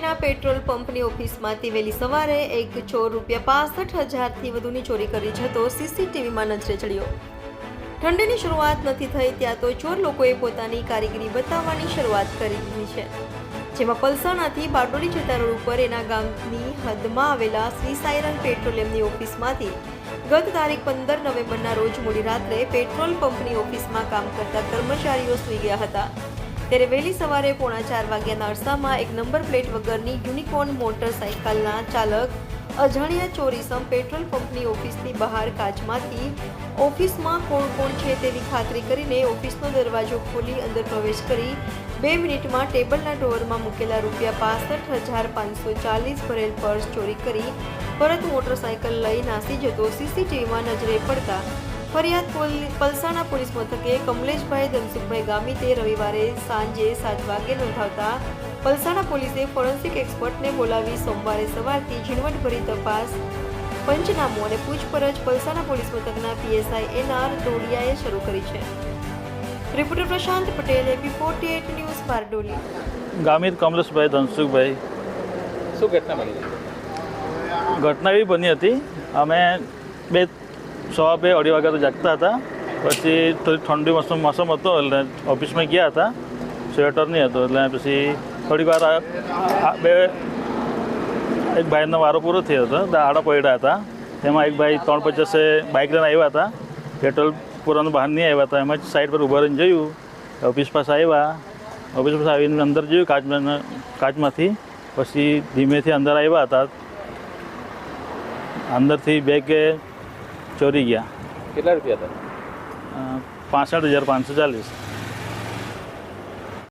Palsana petrol પંપની ઓફિસમાંથી વહેલી સવારે એક ચોર રૂપિયા પાસઠ હજારથી વધુની ચોરી કરી જતો સીસીટીવીમાં નજરે ચડ્યો. ઠંડીની શરૂઆત નથી થઈ ત્યાં તો ચોર લોકોએ પોતાની કારીગરી બતાવવાની શરૂઆત કરી દીધી છે. જેમાં પલસાણાથી બારડોલી જતા રોડ ઉપર એના ગામની હદમાં આવેલા શ્રી સાયરન પેટ્રોલિયમની ઓફિસમાંથી ગત તારીખ પંદર નવેમ્બરના રોજ મોડી રાત્રે પેટ્રોલ પંપની ઓફિસમાં કામ કરતા કર્મચારીઓ સૂઈ ગયા હતા. ત્યારે વહેલી સવારે પોણા ચાર વાગ્યાના અરસામાં એક નંબર પ્લેટ વગરની યુનિકોર્ન મોટરસાઇકલના ચાલક અજાણ્યા ચોરીસમ પેટ્રોલ પંપની ઓફિસની બહાર કાચમાંથી ઓફિસમાં કોણ કોણ છે તેની ખાતરી કરીને ઓફિસનો દરવાજો ખોલી અંદર પ્રવેશ કરી બે મિનિટમાં ટેબલના ડોરમાં મૂકેલા રૂપિયા પાસઠ હજાર પાંચસો ચાલીસ ભરેલ પર્સ ચોરી કરી, પરત મોટરસાઇકલ લઈ નાસી જતો સીસીટીવીમાં નજરે પડતા ફરિયાદ પોલી- પલસાણા પોલીસ મથકે કમલેશભાઈ ધનસુખભાઈ ગામિતે રવિવારે સાંજે સાત વાગે નોંધાવતા પલસાણા પોલીસે ફોરેન્સિક એક્સપર્ટને બોલાવી સોમવારે સવારથી ઝીણવટભરી તપાસ પંચનામું અને પૂછપરછ પલસાણા પોલીસ મથકના પીએસઆઈ એનઆર ડોડિયાએ શરૂ કરી છે. Reporter Prashant Patel AP forty eight news Bardoli. Gamit Kamleshbhai Dhansukhbhai. શું ઘટના બની? ઘટના એવી બની હતી અમે બે સવા બે અઢી વાગ્યા તો જાગતા હતા. પછી થોડી ઠંડી મોસમ મોસમ હતો, એટલે ઓફિસમાં ગયા હતા. સ્વેટર નહીં હતો, એટલે પછી થોડીક વાર બે એક ભાઈનો વારો પૂરો થયો હતો દાડા પડ્યા હતા. એમાં એક ભાઈ ત્રણ પચાસે બાઇક લઈને આવ્યા હતા. પેટ્રોલ પૂરાનું બહાર નહીં આવ્યા હતા, એમાં જ સાઈડ પર ઊભા રહીને જોયું. ઓફિસ પાસે આવ્યા. ઓફિસ પાસે આવીને અંદર જોયું કાચમાં કાચમાંથી. પછી ધીમેથી અંદર આવ્યા હતા. અંદરથી બેગ ચોરી ગયા. કેટલા રૂપિયા હતા? પાસઠ હજાર પાંચસો ચાલીસ.